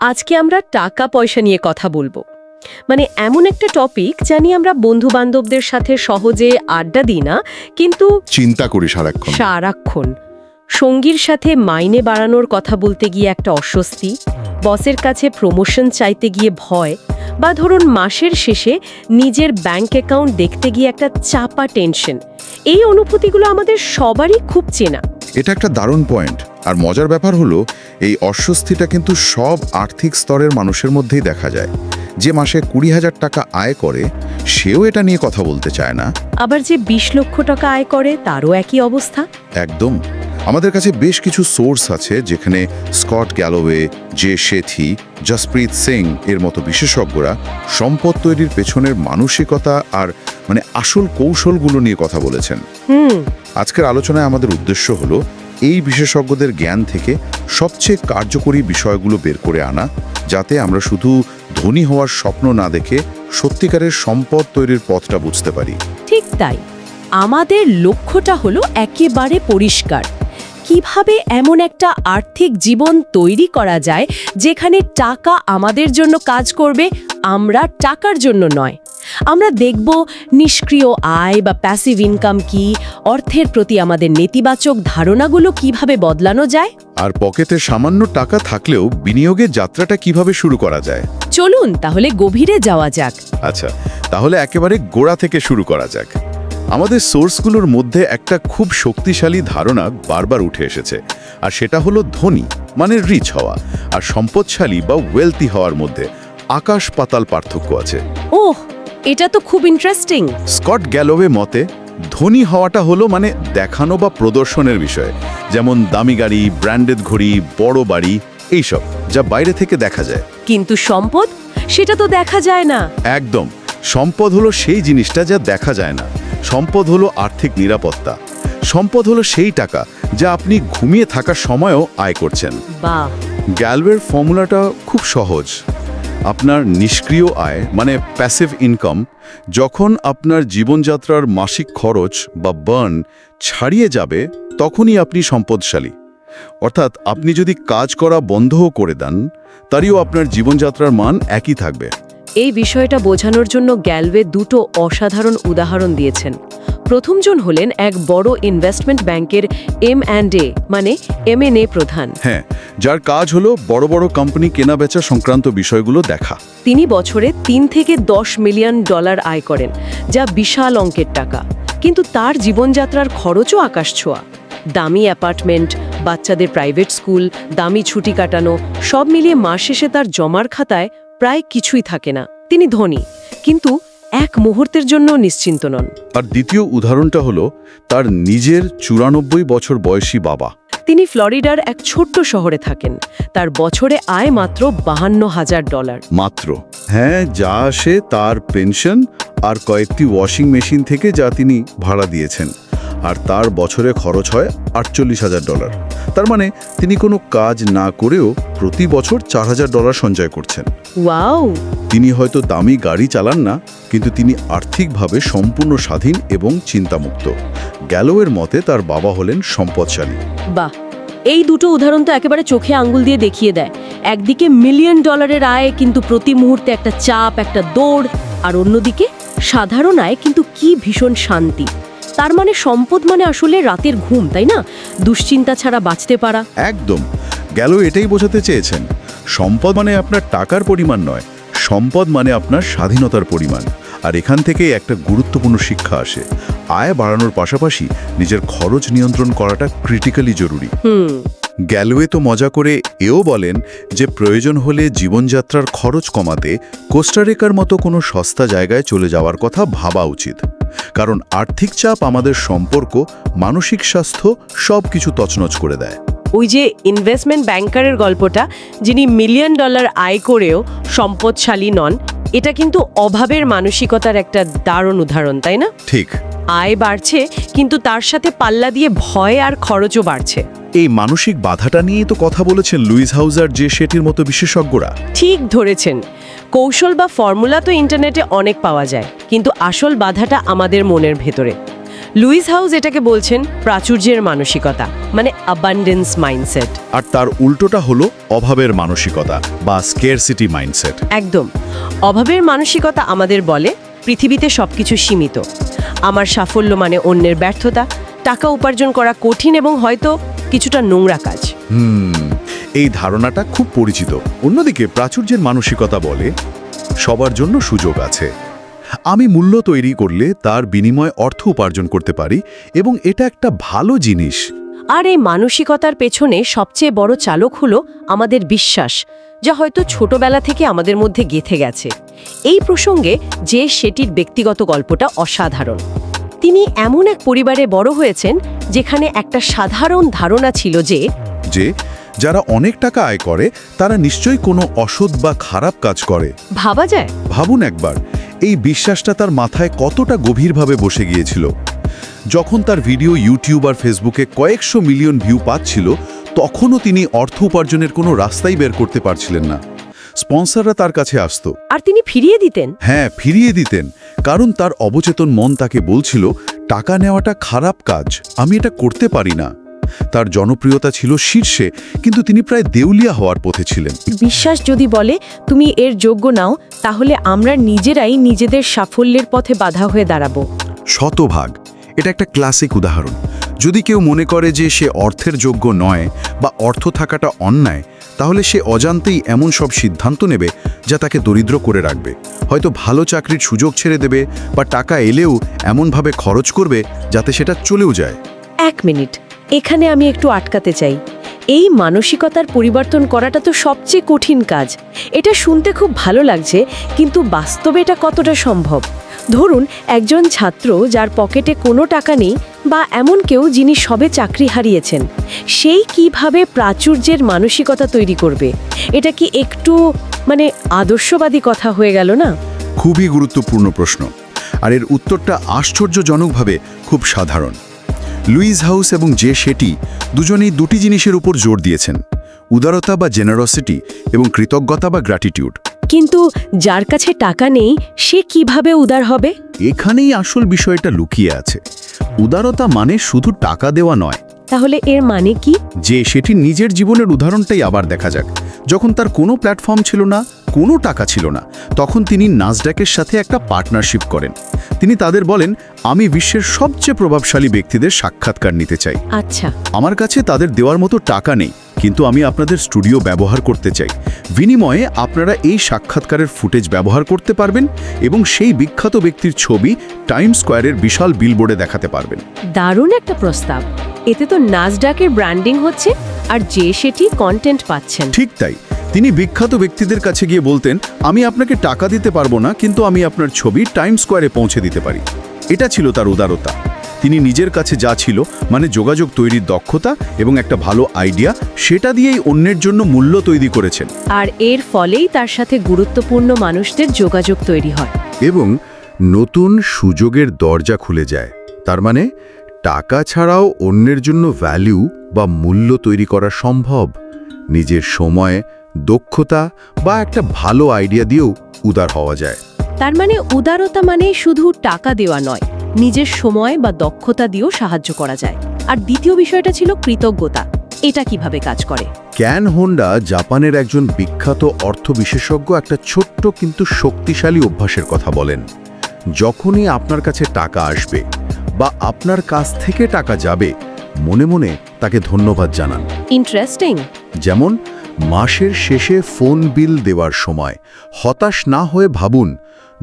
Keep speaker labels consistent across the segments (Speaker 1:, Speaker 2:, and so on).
Speaker 1: আজকে আমরা টাকা পয়সা নিয়ে কথা বলব। মানে এমন একটা টপিক জানি আমরা বন্ধু বান্ধবদের সাথে সহজে আড্ডা দিই না কিন্তু
Speaker 2: চিন্তা করি সারাক্ষণ।
Speaker 1: সারাক্ষণ। সঙ্গীর সাথে মাইনে বাড়ানোর কথা বলতে গিয়ে একটা অস্বস্তি বসের কাছে প্রমোশন চাইতে গিয়ে ভয় বা ধরুন মাসের শেষে নিজের ব্যাংক অ্যাকাউন্ট দেখতে গিয়ে একটা চাপা টেনশন এই অনুভূতিগুলো আমাদের সবারই খুব চেনা।
Speaker 2: এটা একটা দারুণ পয়েন্ট আর মজার ব্যাপার হলো এই অস্বস্তিটা কিন্তু সব আর্থিক স্তরের মানুষের মধ্যেই দেখা যায়। যে মাসে কুড়ি হাজার টাকা আয় করে সেও এটা নিয়ে কথা বলতে চায় না।
Speaker 1: আবার যে বিশ লক্ষ টাকা আয় করে তারও একই অবস্থা।
Speaker 2: একদম। আমাদের কাছে বেশ কিছু সোর্স আছে যেখানে Scott Galloway Jay Shetty Jaspreet Singh এর মতো বিশেষজ্ঞরা সম্পদ তৈরির পেছনের মানসিকতা আর মানে আসল কৌশলগুলো নিয়ে কথা বলেছেন।
Speaker 1: হুম।
Speaker 2: আজকের আলোচনায় আমাদের উদ্দেশ্য হলো এই বিশেষজ্ঞদের জ্ঞান থেকে সবচেয়ে কার্যকরী বিষয়গুলো বের করে আনা যাতে আমরা শুধু ধনী হওয়ার স্বপ্ন না দেখে সত্যিকারের সম্পদ তৈরির পথটা বুঝতে পারি।
Speaker 1: ঠিক তাই। আমাদের লক্ষ্যটা হলো একেবারে পরিষ্কার। কীভাবে এমন একটা আর্থিক জীবন তৈরি করা যায় যেখানে টাকা আমাদের জন্য কাজ করবে আমরা টাকার জন্য নয়। আমরা দেখব নিষ্ক্রিয় আয় বা প্যাসিভ ইনকাম কি অর্থের প্রতি আমাদের নেতিবাচক ধারণাগুলো কীভাবে বদলানো যায়?
Speaker 2: আর পকেটে সামান্য টাকা থাকলেও বিনিয়োগের যাত্রাটা কীভাবে শুরু করা যায়?
Speaker 1: চলুন তাহলে গভীরে যাওয়া যাক।
Speaker 2: আচ্ছা তাহলে একেবারে গোড়া থেকে শুরু করা যাক। আমাদের সোর্সগুলোর মধ্যে একটা খুব শক্তিশালী ধারণা বারবার উঠে এসেছে আর সেটা হলো ধনী মানে রিচ হওয়া আর সম্পদশালী বা ওয়েলথি হওয়ার মধ্যে আকাশ পাতাল পার্থক্য আছে।
Speaker 1: ওহ এটা তো খুব ইন্টারেস্টিং
Speaker 2: স্কট গ্যালোওয়ে মতে ধনী হওয়াটা হলো মানে দেখানো বা প্রদর্শনের বিষয় যেমন দামি গাড়ি ব্র্যান্ডেড ঘড়ি বড় বাড়ি এইসব যা বাইরে থেকে দেখা যায়।
Speaker 1: কিন্তু সম্পদ? সেটা তো দেখা যায় না।
Speaker 2: একদম সম্পদ হলো সেই জিনিসটা যা দেখা যায় না। সম্পদ হলো আর্থিক নিরাপত্তা। সম্পদ হলো সেই টাকা যা আপনি ঘুমিয়ে থাকার সময়ও আয় করছেন। গ্যালওয়ের ফর্মুলাটা খুব সহজ। আপনার নিষ্ক্রিয় আয় মানে প্যাসিভ ইনকাম যখন আপনার জীবনযাত্রার মাসিক খরচ বা বার্ন ছাড়িয়ে যাবে তখনই আপনি সম্পদশালী। অর্থাৎ আপনি যদি কাজ করা বন্ধও করে দেন তারও আপনার জীবনযাত্রার মান একই থাকবে।
Speaker 1: এই বিষয়টা বোঝানোর জন্য গ্যালওয়ে দুটো অসাধারণ উদাহরণ দিয়েছেন। প্রথমজন হলেন এক বড় ইনভেস্টমেন্ট ব্যাংকের এম অ্যান্ড এ মানে এম এন এ প্রধান।
Speaker 2: হ্যাঁ যার কাজ হলো বড় বড় কোম্পানি কেনাবেচা সংক্রান্ত বিষয়গুলো দেখা।
Speaker 1: তিনি বছরে তিন থেকে দশ মিলিয়ন ডলার আয় করেন যা বিশাল অঙ্কের টাকা। কিন্তু তার জীবনযাত্রার খরচও আকাশ ছোঁয়া। দামি অ্যাপার্টমেন্ট বাচ্চাদের প্রাইভেট স্কুল দামি ছুটি কাটানো সব মিলিয়ে মাস শেষে তার জমার খাতায় প্রায় কিছুই থাকে না। তিনি ধনী কিন্তু এক মুহূর্তের জন্য নিশ্চিন্ত নন।
Speaker 2: আর দ্বিতীয় উদাহরণটা হলো তার নিজের চুরানব্বই বছর বয়সী বাবা।
Speaker 1: তিনি ফ্লোরিডার এক ছোট্ট শহরে থাকেন। তার বছরে আয় মাত্র বাহান্ন হাজার ডলার।
Speaker 2: মাত্র। হ্যাঁ যা আসে তার পেনশন আর কয়েকটি ওয়াশিং মেশিন থেকে যা তিনি ভাড়া দিয়েছেন। আর তার বছরে খরচ হয় আটচল্লিশ হাজার ডলার। তার মানে তিনি কোনো কাজ না করেও প্রতি বছর চার হাজার ডলার সঞ্চয় করছেন।
Speaker 1: ওয়াও!
Speaker 2: তিনি হয়তো দামি গাড়ি চালান না কিন্তু তিনি আর্থিকভাবে সম্পূর্ণ স্বাধীন এবং চিন্তামুক্ত। গ্যালোয়ের মতে তার বাবা হলেন সম্পদশালী।
Speaker 1: বাহ! এই দুটো উদাহরণ তো একেবারে চোখে আঙ্গুল দিয়ে দেখিয়ে দেয়। একদিকে মিলিয়ন ডলারের আয় কিন্তু প্রতি মুহূর্তে একটা চাপ একটা দৌড় আর অন্যদিকে সাধারণ আয় কিন্তু কি ভীষণ শান্তি। তার মানে সম্পদ মানে আসলে রাতের ঘুম তাই না? দুশ্চিন্তা ছাড়া বাঁচতে পারা।
Speaker 2: একদম। গেল এটাই বোঝাতে চেয়েছেন। সম্পদ মানে আপনার টাকার পরিমাণ নয় সম্পদ মানে আপনার স্বাধীনতার পরিমাণ। আর এখান থেকেই একটা গুরুত্বপূর্ণ শিক্ষা আসে। আয় বাড়ানোর পাশাপাশি নিজের খরচ নিয়ন্ত্রণ করাটা ক্রিটিক্যালি জরুরি।
Speaker 1: হুম।
Speaker 2: গ্যালওয়ে তো মজা করে এও বলেন যে প্রয়োজন হলে জীবনযাত্রার খরচ কমাতে কোস্টারিকার মতো কোনো সস্তা জায়গায় চলে যাওয়ার কথা ভাবা উচিত। কারণ আর্থিক চাপ আমাদের সম্পর্ক মানসিক স্বাস্থ্য সব কিছু তছনছ করে দেয়।
Speaker 1: ওই যে ইনভেস্টমেন্ট ব্যাংকারের গল্পটা যিনি মিলিয়ন ডলার আয় করেও সম্পদশালী নন এটা কিন্তু অভাবের মানসিকতার একটা দারুণ উদাহরণ তাই না?
Speaker 2: ঠিক।
Speaker 1: আয় বাড়ছে কিন্তু তার সাথে পাল্লা দিয়ে ভয় আর খরচও বাড়ছে।
Speaker 2: এই মানসিক বাধাটা নিয়েই তো কথা বলেছেন লুইস হাউজার যে সেটির মতো বিশেষজ্ঞরা।
Speaker 1: ঠিক ধরেছেন। কৌশল বা ফর্মুলা তো ইন্টারনেটে অনেক পাওয়া যায় কিন্তু আসল বাধাটা আমাদের মনের ভেতরে। লুইস হাউস এটাকে বলছেন প্রাচুর্যের মানসিকতা মানে অ্যাবান্ডেন্স মাইন্ডসেট
Speaker 2: আর তার উল্টোটা হলো অভাবের মানসিকতা বা স্কেয়ারসিটি মাইন্ডসেট
Speaker 1: একদম। অভাবের মানসিকতা আমাদের বলে পৃথিবীতে সবকিছু সীমিত। আমার সাফল্য মানে অন্যের ব্যর্থতা টাকা উপার্জন করা কঠিন এবং হয়তো কিছুটা নোংরা কাজ।
Speaker 2: হুম। এই ধারণাটা খুব পরিচিত। অন্যদিকে প্রাচুর্যের মানসিকতা বলে সবার জন্য সুযোগ আছে। আমি মূল্য তৈরি করলে তার বিনিময়ে অর্থ উপার্জন করতে পারি এবং এটা একটা ভালো জিনিস।
Speaker 1: আর এই মানসিকতার পেছনে সবচেয়ে বড় চালক হলো আমাদের বিশ্বাস যা হয়তো ছোটবেলা থেকে আমাদের মধ্যে গেথে গেছে। এই প্রসঙ্গে যে সেটির ব্যক্তিগত গল্পটা অসাধারণ। তিনি এমন এক পরিবারে বড় হয়েছেন যেখানে একটা সাধারণ ধারণা ছিল যে
Speaker 2: যে যারা অনেক টাকা আয় করে তারা নিশ্চয়ই কোনো অসৎ বা খারাপ কাজ করে।
Speaker 1: ভাবা যায়?
Speaker 2: ভাবুন একবার এই বিশ্বাসটা তার মাথায় কতটা গভীরভাবে বসে গিয়েছিল। যখন তার ভিডিও ইউটিউব আর ফেসবুকে কয়েকশো মিলিয়ন ভিউ পাচ্ছিল তখনও তিনি অর্থ উপার্জনের কোনো রাস্তাই বের করতে পারছিলেন না। স্পন্সররা তার কাছে আসত।
Speaker 1: আর তিনি ফিরিয়ে দিতেন?
Speaker 2: হ্যাঁ ফিরিয়ে দিতেন কারণ তার অবচেতন মন তাকে বলছিল টাকা নেওয়াটা খারাপ কাজ আমি এটা করতে পারি না। তার জনপ্রিয়তা ছিল শীর্ষে কিন্তু তিনি প্রায় দেউলিয়া হওয়ার পথে ছিলেন।
Speaker 1: বিশ্বাস যদি বলে তুমি এর যোগ্য নাও তাহলে আমরা নিজেরাই নিজেদের সাফল্যের পথে বাধা হয়ে দাঁড়াবো।
Speaker 2: শতভাগ। এটা একটা ক্লাসিক উদাহরণ। যদি কেউ মনে করে যে সে অর্থের যোগ্য নয় বা অর্থ থাকাটা অন্যায় তাহলে সে অজান্তেই এমন সব সিদ্ধান্ত নেবে যা তাকে দরিদ্র করে রাখবে। হয়তো ভালো চাকরির সুযোগ ছেড়ে দেবে বা টাকা এলেও এমনভাবে খরচ করবে যাতে সেটা চলেও যায়।
Speaker 1: এক মিনিট। এখানে আমি একটু আটকাতে চাই। এই মানসিকতার পরিবর্তন করাটা তো সবচেয়ে কঠিন কাজ। এটা শুনতে খুব ভালো লাগছে, কিন্তু বাস্তবে এটা কতটা সম্ভব? ধরুন, একজন ছাত্র যার পকেটে কোনো টাকা নেই বা এমন কেউ যিনি সবে চাকরি হারিয়েছেন। সেই কীভাবে প্রাচুর্যের মানসিকতা তৈরি করবে? এটা কি একটু মানে আদর্শবাদী কথা হয়ে গেল না?
Speaker 2: খুবই গুরুত্বপূর্ণ প্রশ্ন। আর এর উত্তরটা আশ্চর্যজনকভাবে খুব সাধারণ। লুইস হাউস এবং জে শেটি দুজনেই দুটি জিনিসের উপর জোর দিয়েছেন উদারতা বা জেনারসিটি এবং কৃতজ্ঞতা বা গ্র্যাটিটিউড
Speaker 1: কিন্তু যার কাছে টাকা নেই সে কীভাবে উদার হবে?
Speaker 2: এখানেই আসল বিষয়টা লুকিয়ে আছে। উদারতা মানে শুধু টাকা দেওয়া নয়।
Speaker 1: তাহলে এর মানে কি?
Speaker 2: যে সেটি নিজের জীবনের উদাহরণটাই আবার দেখা যাক। যখন তার কোনো প্ল্যাটফর্ম ছিল না কোনো টাকা ছিল না তখন তিনি নাজডাকের সাথে একটা পার্টনারশিপ করেন। তিনি তাদের বলেন আমি বিশ্বের সবচেয়ে প্রভাবশালী ব্যক্তিদের সাক্ষাৎকার নিতে চাই।
Speaker 1: আচ্ছা।
Speaker 2: আমার কাছে তাদের দেওয়ার মতো টাকা নেই। কিন্তু আমি আপনাদের স্টুডিও ব্যবহার করতে চাই। বিনিময়ে আপনারা এই সাক্ষাৎকারের ফুটেজ ব্যবহার করতে পারবেন এবং সেই বিখ্যাত ব্যক্তির ছবি টাইম স্কোয়ারের বিশাল বিলবোর্ডে দেখাতে পারবেন।
Speaker 1: দারুণ একটা প্রস্তাব। এতে তো নাজডাকের ব্র্যান্ডিং হচ্ছে আর যে সেটি কন্টেন্ট পাচ্ছেন।
Speaker 2: ঠিক তাই। তিনি বিখ্যাত ব্যক্তিদের কাছে গিয়ে বলতেন আমি আপনাকে টাকা দিতে পারব না কিন্তু আমি আপনার ছবি টাইম স্কোয়ারে পৌঁছে দিতে পারি। এটা ছিল তার উদারতা। তিনি নিজের কাছে যা ছিল মানে যোগাযোগ তৈরির দক্ষতা এবং একটা ভালো আইডিয়া সেটা দিয়েই অন্যের জন্য মূল্য তৈরি করেছেন।
Speaker 1: আর এর ফলেই তার সাথে গুরুত্বপূর্ণ মানুষদের যোগাযোগ তৈরি হয়।
Speaker 2: এবং নতুন সুযোগের দরজা খুলে যায়। তার মানে টাকা ছাড়াও অন্যের জন্য ভ্যালু বা মূল্য তৈরি করা সম্ভব। নিজের সময় দক্ষতা বা একটা ভালো আইডিয়া দিয়েও উদার হওয়া যায়।
Speaker 1: তার মানে উদারতা মানে শুধু টাকা দেওয়া নয় নিজের সময় বা দক্ষতা দিয়েও সাহায্য করা যায়। আর দ্বিতীয় বিষয়টা ছিল কৃতজ্ঞতা। এটা কীভাবে কাজ করে?
Speaker 2: ক্যান হোন্ডা জাপানের একজন বিখ্যাত অর্থ বিশেষজ্ঞ একটা ছোট্ট কিন্তু শক্তিশালী অভ্যাসের কথা বলেন। যখনই আপনার কাছে টাকা আসবে বা আপনার কাছ থেকে টাকা যাবে মনে মনে তাকে ধন্যবাদ জানান।
Speaker 1: ইন্টারেস্টিং
Speaker 2: যেমন মাসের শেষে ফোন বিল দেওয়ার সময় হতাশ না হয়ে ভাবুন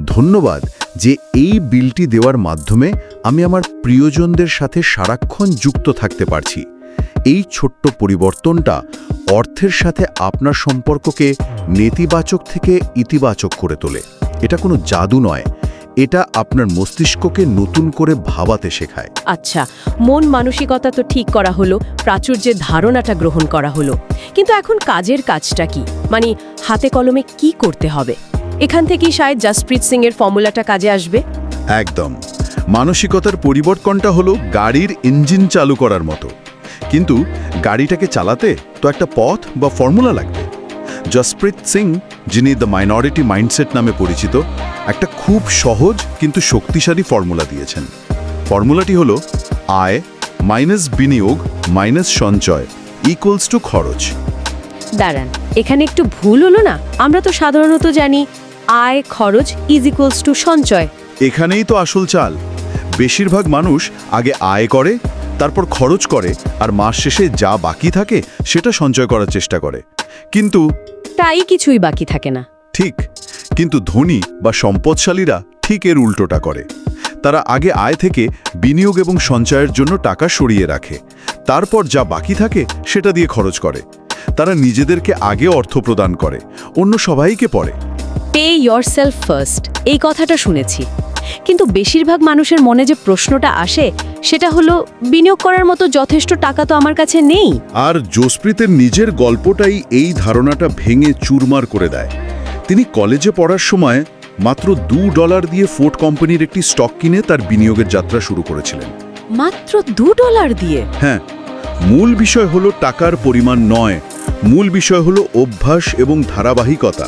Speaker 2: ধন্যবাদ যে এই বিলটি দেওয়ার মাধ্যমে আমি আমার প্রিয়জনদের সাথে সারাক্ষণ যুক্ত থাকতে পারছি। এই ছোট্ট পরিবর্তনটা অর্থের সাথে আপনার সম্পর্ককে নেতিবাচক থেকে ইতিবাচক করে তোলে। এটা কোনো জাদু নয়, এটা আপনার মস্তিষ্ককে নতুন করে ভাবাতে শেখায়।
Speaker 1: আচ্ছা মন মানসিকতা তো ঠিক করা হলো, প্রাচুর্যের ধারণাটা গ্রহণ করা হলো। কিন্তু এখন কাজের কাজটা কি? মানে হাতে কলমে কি করতে হবে? এখান থেকেই শায়দ জাসপ্রীত সিং এর ফর্মুলাটা কাজে আসবে?
Speaker 2: একদম। মানসিকতার পরিবর্তনটা হলো গাড়ির ইঞ্জিন চালু করার মতো। কিন্তু গাড়িটাকে চালাতে তো একটা পথ বা ফর্মুলা লাগবে। জসপ্রীত সিং যিনি দ্য মাইনরিটি মাইন্ডসেট নামে পরিচিত একটা খুব সহজ কিন্তু শক্তিশালী ফর্মুলা দিয়েছেন। ফর্মুলাটি হলো আয় মাইনাস বিনিয়োগ মাইনাস সঞ্চয় ইকুয়ালস টু খরচ।
Speaker 1: দাঁড়ান এখানে একটু ভুল হলো না? আমরা তো সাধারণত জানি আয় খরচ ইজ ইকুয়ালস টু সঞ্চয়।
Speaker 2: এখানেই তো আসল চাল। বেশিরভাগ মানুষ আগে আয় করে তারপর খরচ করে আর মাস শেষে যা বাকি থাকে সেটা সঞ্চয় করার চেষ্টা করে। কিন্তু
Speaker 1: তাই কিছুই বাকি থাকে না।
Speaker 2: ঠিক কিন্তু ধনী বা সম্পদশালীরা ঠিক এর উল্টোটা করে। তারা আগে আয় থেকে বিনিয়োগ এবং সঞ্চয়ের জন্য টাকা সরিয়ে রাখে। তারপর যা বাকি থাকে সেটা দিয়ে খরচ করে। তারা নিজেদেরকে আগে অর্থ প্রদান করে অন্য সবাইকে পড়ে।
Speaker 1: Pay yourself first. এই কথাটা শুনেছি। কিন্তু বেশিরভাগ মানুষের মনে যে প্রশ্নটা আসে সেটা হলো বিনিয়োগ করার মতো যথেষ্ট টাকা তো আমার কাছে নেই।
Speaker 2: আর জসপ্রীতের নিজের গল্পটাই এই ধারণাটা ভেঙে চুরমার করে দেয়। তিনি কলেজে পড়ার সময় মাত্র দু ডলার দিয়ে ফোর্ট কোম্পানির একটি স্টক কিনে তার বিনিয়োগের যাত্রা শুরু করেছিলেন।
Speaker 1: মাত্র দু ডলার দিয়ে?
Speaker 2: হ্যাঁ মূল বিষয় হলো টাকার পরিমাণ নয়। মূল বিষয় হলো অভ্যাস এবং ধারাবাহিকতা।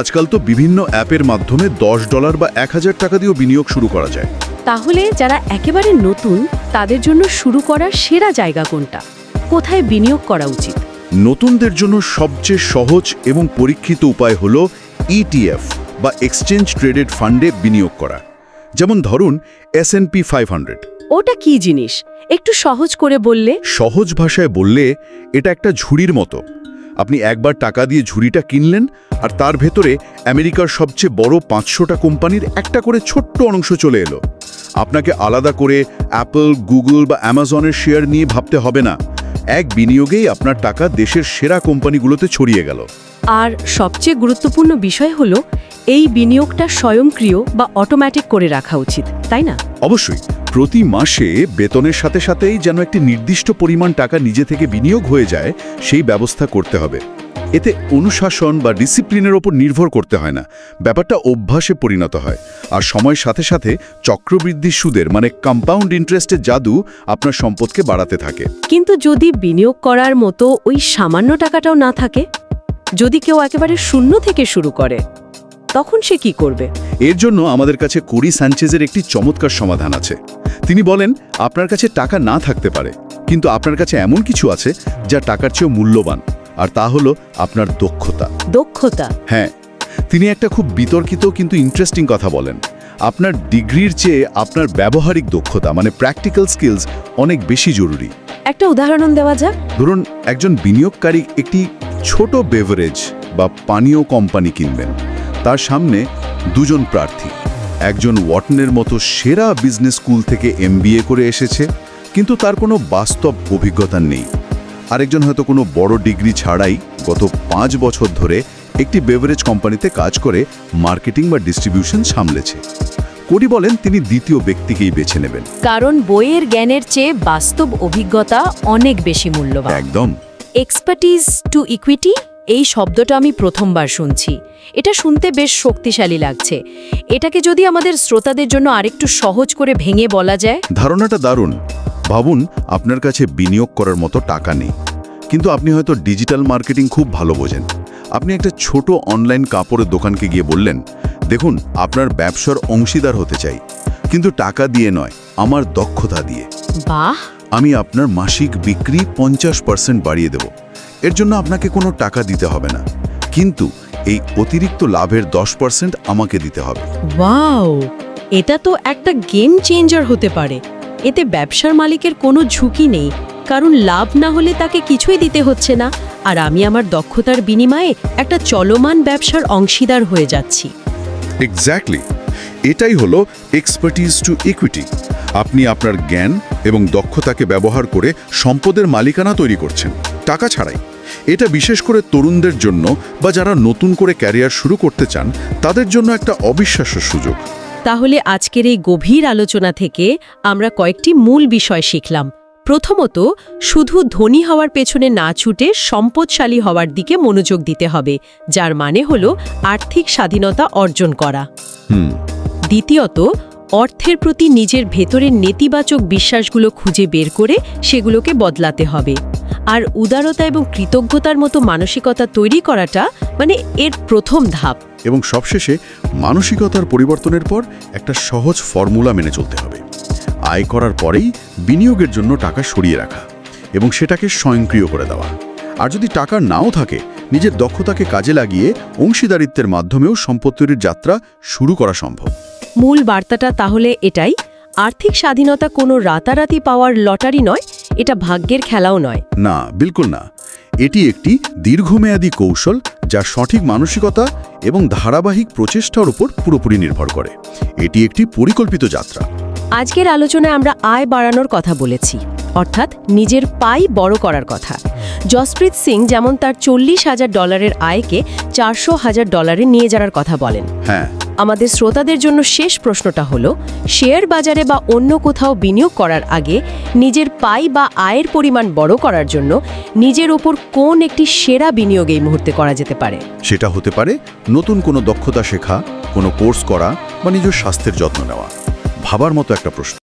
Speaker 2: আজকাল তো বিভিন্ন অ্যাপের মাধ্যমে দশ ডলার বা এক হাজার টাকা দিয়েও বিনিয়োগ শুরু করা যায়।
Speaker 1: তাহলে যারা একেবারে নতুন তাদের জন্য শুরু করার সেরা জায়গা কোনটা? কোথায় বিনিয়োগ করা উচিত?
Speaker 2: নতুনদের জন্য সবচেয়ে সহজ এবং পরীক্ষিত উপায় হল ইটিএফ বা এক্সচেঞ্জ ট্রেডেড ফান্ডে বিনিয়োগ করা। যেমন ধরুন S N P five hundred
Speaker 1: ওটা কি জিনিস? একটু সহজ করে বললে?
Speaker 2: সহজ ভাষায় বললে এটা একটা ঝুড়ির মতো। আপনি একবার টাকা দিয়ে ঝুড়িটা কিনলেন আর তার ভেতরে আমেরিকার সবচেয়ে বড় পাঁচশোটা কোম্পানির একটা করে ছোট্ট অংশ চলে এলো। আপনাকে আলাদা করে অ্যাপল গুগল বা অ্যামাজনের শেয়ার নিয়ে ভাবতে হবে না। এক বিনিয়োগেই আপনার টাকা দেশের সেরা কোম্পানিগুলোতে ছড়িয়ে গেল।
Speaker 1: আর সবচেয়ে গুরুত্বপূর্ণ বিষয় হলো এই বিনিয়োগটা স্বয়ংক্রিয় বা অটোমেটিক করে রাখা উচিত তাই না?
Speaker 2: অবশ্যই। প্রতি মাসে বেতনের সাথে সাথেই যেন একটি নির্দিষ্ট পরিমাণ টাকা নিজে থেকে বিনিয়োগ হয়ে যায়, সেই ব্যবস্থা করতে হবে। এতে অনুশাসন বা ডিসিপ্লিনের ওপর নির্ভর করতে হয় না। ব্যাপারটা অভ্যাসে পরিণত হয়। আর সময়ের সাথে সাথে চক্রবৃদ্ধি সুদের মানে কম্পাউন্ড ইন্টারেস্টের জাদু আপনার সম্পদকে বাড়াতে থাকে।
Speaker 1: কিন্তু যদি বিনিয়োগ করার মতো ওই সামান্য টাকাটাও না থাকে, যদি কেউ একেবারে শূন্য থেকে শুরু করে তখন সে কি করবে?
Speaker 2: এর জন্য আমাদের কাছে কোরি স্যাঞ্চেজের একটি চমৎকার সমাধান আছে। তিনি বলেন আপনার কাছে টাকা না থাকতে পারে কিন্তু আপনার কাছে এমন কিছু আছে যা টাকার চেয়েও মূল্যবান আর তা হলো আপনার দক্ষতা।
Speaker 1: দক্ষতা?
Speaker 2: হ্যাঁ তিনি একটা খুব বিতর্কিত কিন্তু ইন্টারেস্টিং কথা বলেন। আপনার ডিগ্রির চেয়ে আপনার ব্যবহারিক দক্ষতা মানে প্র্যাকটিক্যাল স্কিলস অনেক বেশি জরুরি।
Speaker 1: একটা উদাহরণ দেওয়া যাক।
Speaker 2: ধরুন একজন বিনিয়োগকারী একটি ছোট বেভারেজ বা পানীয় কোম্পানি কিনবেন। তার সামনে দুজন প্রার্থী। একজন ওয়াটনের মতো সেরা বিজনেস স্কুল থেকে এমবিএ করে এসেছে কিন্তু তার কোনো বাস্তব অভিজ্ঞতা নেই। আরেকজন হয়তো কোনো বড় ডিগ্রি ছাড়াই গত পাঁচ বছর ধরে একটি বেভারেজ কোম্পানিতে কাজ করে মার্কেটিং বা ডিস্ট্রিবিউশন সামলেছে। কোরি বলেন তিনি দ্বিতীয় ব্যক্তিকেই বেছে নেবেন।
Speaker 1: কারণ বইয়ের জ্ঞানের চেয়ে বাস্তব অভিজ্ঞতা অনেক বেশি মূল্যবান।
Speaker 2: একদম।
Speaker 1: এক্সপার্টিজ টু ইকুইটি এই শব্দটা আমি প্রথমবার শুনছি। এটা শুনতে বেশ শক্তিশালী লাগছে। এটাকে যদি আমাদের শ্রোতাদের জন্য আরেকটু সহজ করে ভেঙে বলা যায়?
Speaker 2: ধারণাটা দারুণ। ভাবুন আপনার কাছে বিনিয়োগ করার মতো টাকা নেই। কিন্তু আপনি হয়তো ডিজিটাল মার্কেটিং খুব ভালো বোঝেন। আপনি একটা ছোট অনলাইন কাপড়ের দোকানকে গিয়ে বললেন দেখুন আপনার ব্যবসার অংশীদার হতে চাই। কিন্তু টাকা দিয়ে নয় আমার দক্ষতা দিয়ে।
Speaker 1: বাহ!
Speaker 2: আমি আপনার মাসিক বিক্রি পঞ্চাশ পার্সেন্ট বাড়িয়ে দেব। এর জন্য আপনাকে কোনো টাকা দিতে হবে না। কিন্তু এই অতিরিক্ত লাভের দশ পার্সেন্ট আমাকে দিতে হবে।
Speaker 1: ওয়াও! এটা তো একটা গেম চেঞ্জার হতে পারে। এতে ব্যবসার মালিকের কোনো ঝুঁকি নেই কারণ লাভ না হলে তাকে কিছুই দিতে হচ্ছে না। আর আমি আমার দক্ষতার বিনিময়ে একটা চলমান ব্যবসার অংশীদার হয়ে যাচ্ছি।
Speaker 2: এক্স্যাক্টলি এটাই হলো এক্সপার্টিজ টু ইকুইটি আপনি আপনার জ্ঞান এবং দক্ষতাকে ব্যবহার করে সম্পদের মালিকানা তৈরি করছেন। টাকা ছাড়াই। এটা বিশেষ করে তরুণদের জন্য বা যারা নতুন করে ক্যারিয়ার শুরু করতে চান তাদের জন্য একটা অবিশ্বাস্য সুযোগ।
Speaker 1: তাহলে আজকের এই গভীর আলোচনা থেকে আমরা কয়েকটি মূল বিষয় শিখলাম। প্রথমত শুধু ধনী হওয়ার পেছনে না ছুটে সম্পদশালী হওয়ার দিকে মনোযোগ দিতে হবে যার মানে হল আর্থিক স্বাধীনতা অর্জন করা। দ্বিতীয়ত অর্থের প্রতি নিজের ভেতরের নেতিবাচক বিশ্বাসগুলো খুঁজে বের করে সেগুলোকে বদলাতে হবে। আর উদারতা এবং কৃতজ্ঞতার মতো মানসিকতা তৈরি করাটা মানে এর প্রথম ধাপ।
Speaker 2: এবং সবশেষে মানসিকতার পরিবর্তনের পর একটা সহজ ফর্মুলা মেনে চলতে হবে। আয় করার পরেই বিনিয়োগের জন্য টাকা সরিয়ে রাখা এবং সেটাকে স্বয়ংক্রিয় করে দেওয়া। আর যদি টাকা নাও থাকে নিজের দক্ষতাকে কাজে লাগিয়ে অংশীদারিত্বের মাধ্যমেও সম্পত্তির যাত্রা শুরু করা সম্ভব।
Speaker 1: মূল বার্তাটা তাহলে এটাই আর্থিক স্বাধীনতা কোনো রাতারাতি পাওয়ার লটারি নয় এটা ভাগ্যের খেলাও নয়।
Speaker 2: না বিলকুল না। এটি একটি দীর্ঘমেয়াদী কৌশল যা সঠিক মানসিকতা এবং ধারাবাহিক প্রচেষ্টার উপর পুরোপুরি নির্ভর করে। এটি একটি পরিকল্পিত যাত্রা।
Speaker 1: আজকের আলোচনায় আমরা আয় বাড়ানোর কথা বলেছি অর্থাৎ নিজের পাই বড় করার কথা। জসপ্রীত সিং যেমন তার চল্লিশ হাজার ডলারের আয়কে চারশো হাজার ডলারে নিয়ে যাওয়ার কথা বলেন।
Speaker 2: হ্যাঁ
Speaker 1: আমাদের শ্রোতাদের জন্য শেষ প্রশ্নটা হলো, শেয়ার বাজারে বা অন্য কোথাও বিনিয়োগ করার আগে নিজের পাই বা আয়ের পরিমাণ বড় করার জন্য নিজের ওপর কোন একটি সেরা বিনিয়োগ এই মুহূর্তে করা যেতে পারে?
Speaker 2: সেটা হতে পারে নতুন কোনো দক্ষতা শেখা, কোনো কোর্স করা বা নিজের স্বাস্থ্যের যত্ন নেওয়া। ভাবার মতো একটা প্রশ্ন।